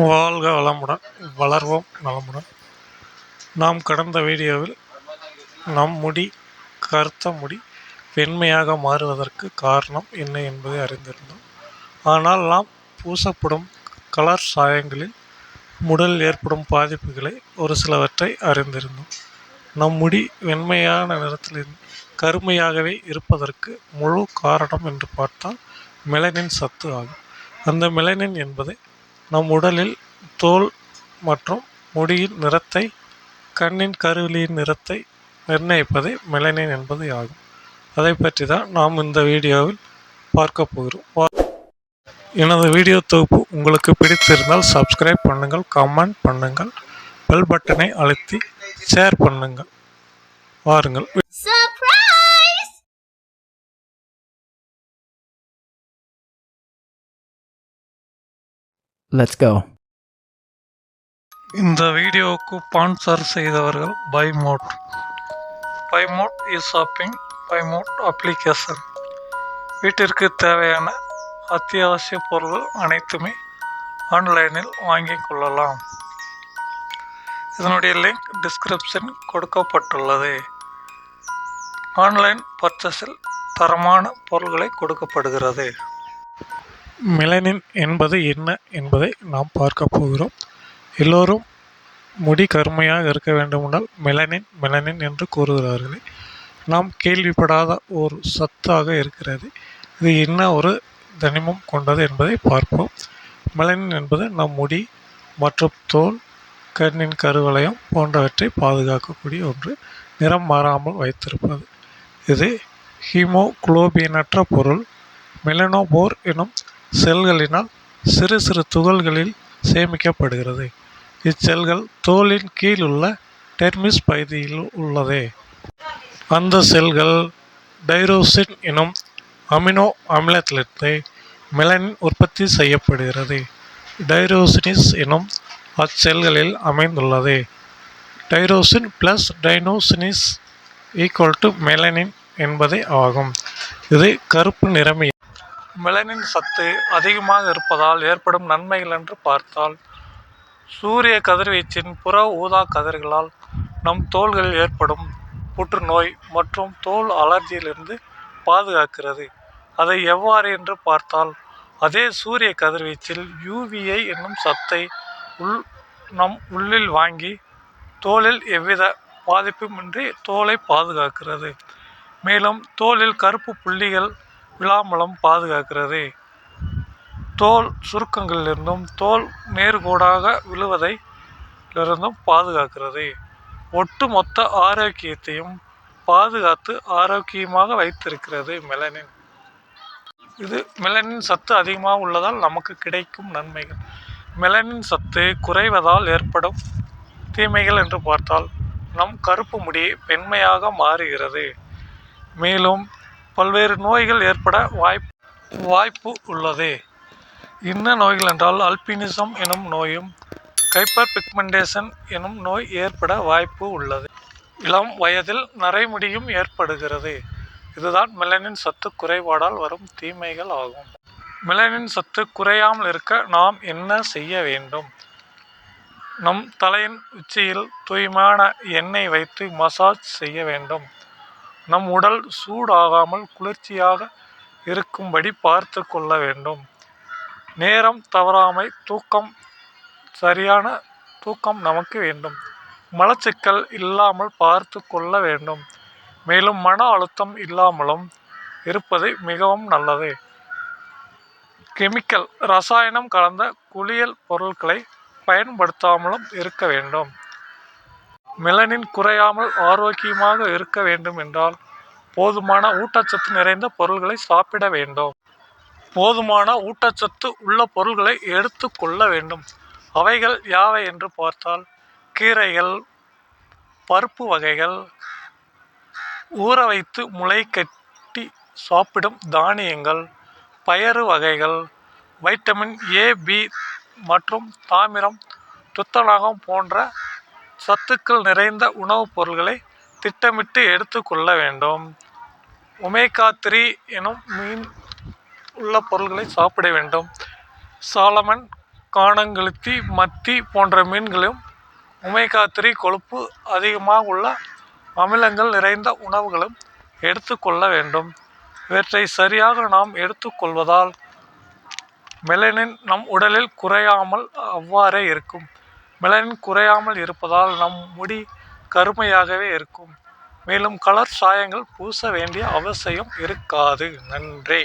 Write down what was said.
வாழ்க வளமுடன் வளர்வோம் நலமுடன். நாம் கடந்த வீடியோவில் நம் முடி கருத்த முடி வெண்மையாக மாறுவதற்கு காரணம் என்ன என்பதை அறிந்திருந்தோம். ஆனால் நாம் பூசப்படும் கலர் சாயங்களில் உடல் ஏற்படும் பாதிப்புகளை ஒரு சிலவற்றை அறிந்திருந்தோம். நம் முடி வெண்மையான நிறத்தில் கருமையாகவே இருப்பதற்கு முழு காரணம் என்று பார்த்தால் மெலனின் சத்து ஆகும். அந்த மெலனின் என்பதை நம் உடலில் தோல் மற்றும் முடியின் நிறத்தை கண்ணின் கருவிழியின் நிறத்தை நிர்ணயிப்பதே மெலனின் என்பது ஆகும். அதை பற்றி தான் நாம் இந்த வீடியோவில் பார்க்க போகிறோம். எனது வீடியோ தொகுப்பு உங்களுக்கு பிடித்திருந்தால் சப்ஸ்கிரைப் பண்ணுங்கள் கமெண்ட் பண்ணுங்கள் பெல் பட்டனை அழுத்தி ஷேர் பண்ணுங்கள். வாருங்கள் லெட்ஸ் கோ இந்த வீடியோவுக்கு ஸ்பான்சர் செய்தவர்கள் buy mod buy mod e shopping buy mod application வீட்டிற்கு தேவையான அத்தியாவசிய பொருட்கள் அனைத்துமே ஆன்லைனில் வாங்கிக் கொள்ளலாம். இதனுடைய லிங்க் டிஸ்கிரிப்ஷன் கொடுக்கப்பட்டுள்ளது. ஆன்லைன் பர்ச்சஸில் தரமான பொருள்களை கொடுக்கப்படுகிறது. மெலனின் என்பது என்ன என்பதை நாம் பார்க்க போகிறோம். எல்லோரும் முடி கருமையாக இருக்க வேண்டுமென்றால் மெலனின் மெலனின் என்று கூறுகிறார்களே. நாம் கேள்விப்படாத ஒரு சத்தாக இருக்கிறது. இது என்ன ஒரு தனிமம் கொண்டது என்பதை பார்ப்போம். மெலனின் என்பது நம் முடி மற்றும் தோல் கண்ணின் கருவளையம் போன்றவற்றை பாதுகாக்கக்கூடிய ஒன்று. நிறம் மாறாமல் வைத்திருப்பது. இது ஹீமோகுளோபினற்ற பொருள். மெலனோபோர் எனும் செல்களினால் சிறு சிறு துகள்களில் சேமிக்கப்படுகிறது. இச்செல்கள் தோலின் கீழ் உள்ள டெர்மிஸ் பகுதியில் உள்ளது. அந்த செல்கள் டைரோசின் எனும் அமினோ அமிலத்திலிருந்து மெலனின் உற்பத்தி செய்யப்படுகிறது. டைரோசினிஸ் எனும் அச்செல்களில் அமைந்துள்ளது. Tyrosine plus tyrosinase equal to melanin என்பதே ஆகும். இது கருப்பு நிறமி மெலனின் சத்து அதிகமாக இருப்பதால் ஏற்படும் நன்மைகள் என்று பார்த்தால் சூரிய கதிர்வீச்சின் புற ஊதா கதிர்களால் நம் தோள்களில் ஏற்படும் புற்றுநோய் மற்றும் தோல் அலர்ஜியிலிருந்து பாதுகாக்கிறது. அதை எவ்வாறு என்று பார்த்தால் அதே சூரிய கதிர்வீச்சில் யூவிஐ என்னும் சத்தை உள் நம் உள்ளில் வாங்கி தோலில் எவ்வித பாதிப்புமின்றி தோலை பாதுகாக்கிறது. மேலும் தோலில் கருப்பு புள்ளிகள் விழாமலும் பாதுகாக்கிறது. தோல் சுருக்கங்களிலிருந்தும் தோல் நேர்கோடாக விழுவதை இருந்தும் பாதுகாக்கிறது ஒட்டுமொத்த ஆரோக்கியத்தையும் பாதுகாத்து ஆரோக்கியமாக வைத்திருக்கிறது மெலனின் இது மெலனின் சத்து அதிகமாக உள்ளதால் நமக்கு கிடைக்கும் நன்மைகள். மெலனின் சத்து குறைவதால் ஏற்படும் தீமைகள் என்று பார்த்தால் நம் கருப்பு முடி பெண்மையாக மாறுகிறது. மேலும் பல்வேறு நோய்கள் ஏற்பட வாய்ப் வாய்ப்பு உள்ளது. என்ன நோய்கள் என்றால் அல்பினிசம் எனும் நோயும் கைப்பர் பிக்மெண்டேஷன் எனும் நோய் ஏற்பட வாய்ப்பு உள்ளது. இளம் வயதில் நரைமுடியும் ஏற்படுகிறது. இதுதான் மெலனின் சத்து குறைபாடால் வரும் தீமைகள் ஆகும். மெலனின் சத்து குறையாமல் இருக்க நாம் என்ன செய்ய வேண்டும்? நம் தலையின் உச்சியில் தூய்மையான எண்ணெய் வைத்து மசாஜ் செய்ய வேண்டும். நம் உடல் சூடாகாமல் குளிர்ச்சியாக இருக்கும்படி பார்த்து கொள்ள வேண்டும். நேரம் தவறாமை தூக்கம் சரியான தூக்கம் நமக்கு வேண்டும். மலச்சிக்கல் இல்லாமல் பார்த்து கொள்ள வேண்டும். மேலும் மன அழுத்தம் இல்லாமலும் இருப்பது மிகவும் நல்லது. கெமிக்கல் ரசாயனம் கலந்த குளியல் பொருட்களை பயன்படுத்தாமலும் இருக்க வேண்டும். மெலனின் குறையாமல் ஆரோக்கியமாக இருக்க வேண்டும் என்றால் போதுமான ஊட்டச்சத்து நிறைந்த பொருள்களை சாப்பிட வேண்டும். போதுமான ஊட்டச்சத்து உள்ள பொருள்களை எடுத்துக்கொள்ள வேண்டும். அவைகள் யாவை என்று பார்த்தால் கீரைகள் பருப்பு வகைகள் ஊற வைத்து முளை கட்டி சாப்பிடும் தானியங்கள் பயறு வகைகள் வைட்டமின் ஏ பி மற்றும் தாமிரம் துத்தநாகம் போன்ற சத்துக்கள் நிறைந்த உணவுப் பொருள்களை திட்டமிட்டு எடுத்துக்கொள்ள வேண்டும். ஒமேகா த்ரீ எனும் மீன் உள்ள பொருள்களை சாப்பிட வேண்டும். சாலமன் காணங்கெளுத்தி மத்தி போன்ற மீன்களும் ஒமேகா த்ரீ கொழுப்பு அதிகமாக உள்ள அமிலங்கள் நிறைந்த உணவுகளும் எடுத்துக்கொள்ள வேண்டும். இவற்றை சரியாக நாம் எடுத்துக்கொள்வதால் மெலனின் நம் உடலில் குறையாமல் அவ்வாறே இருக்கும். மெலனின் குறையாமல் இருப்பதால் நம் முடி கருமையாகவே இருக்கும். மேலும் கலர் சாயங்கள் பூச வேண்டிய அவசியம் இருக்காது. நன்றி.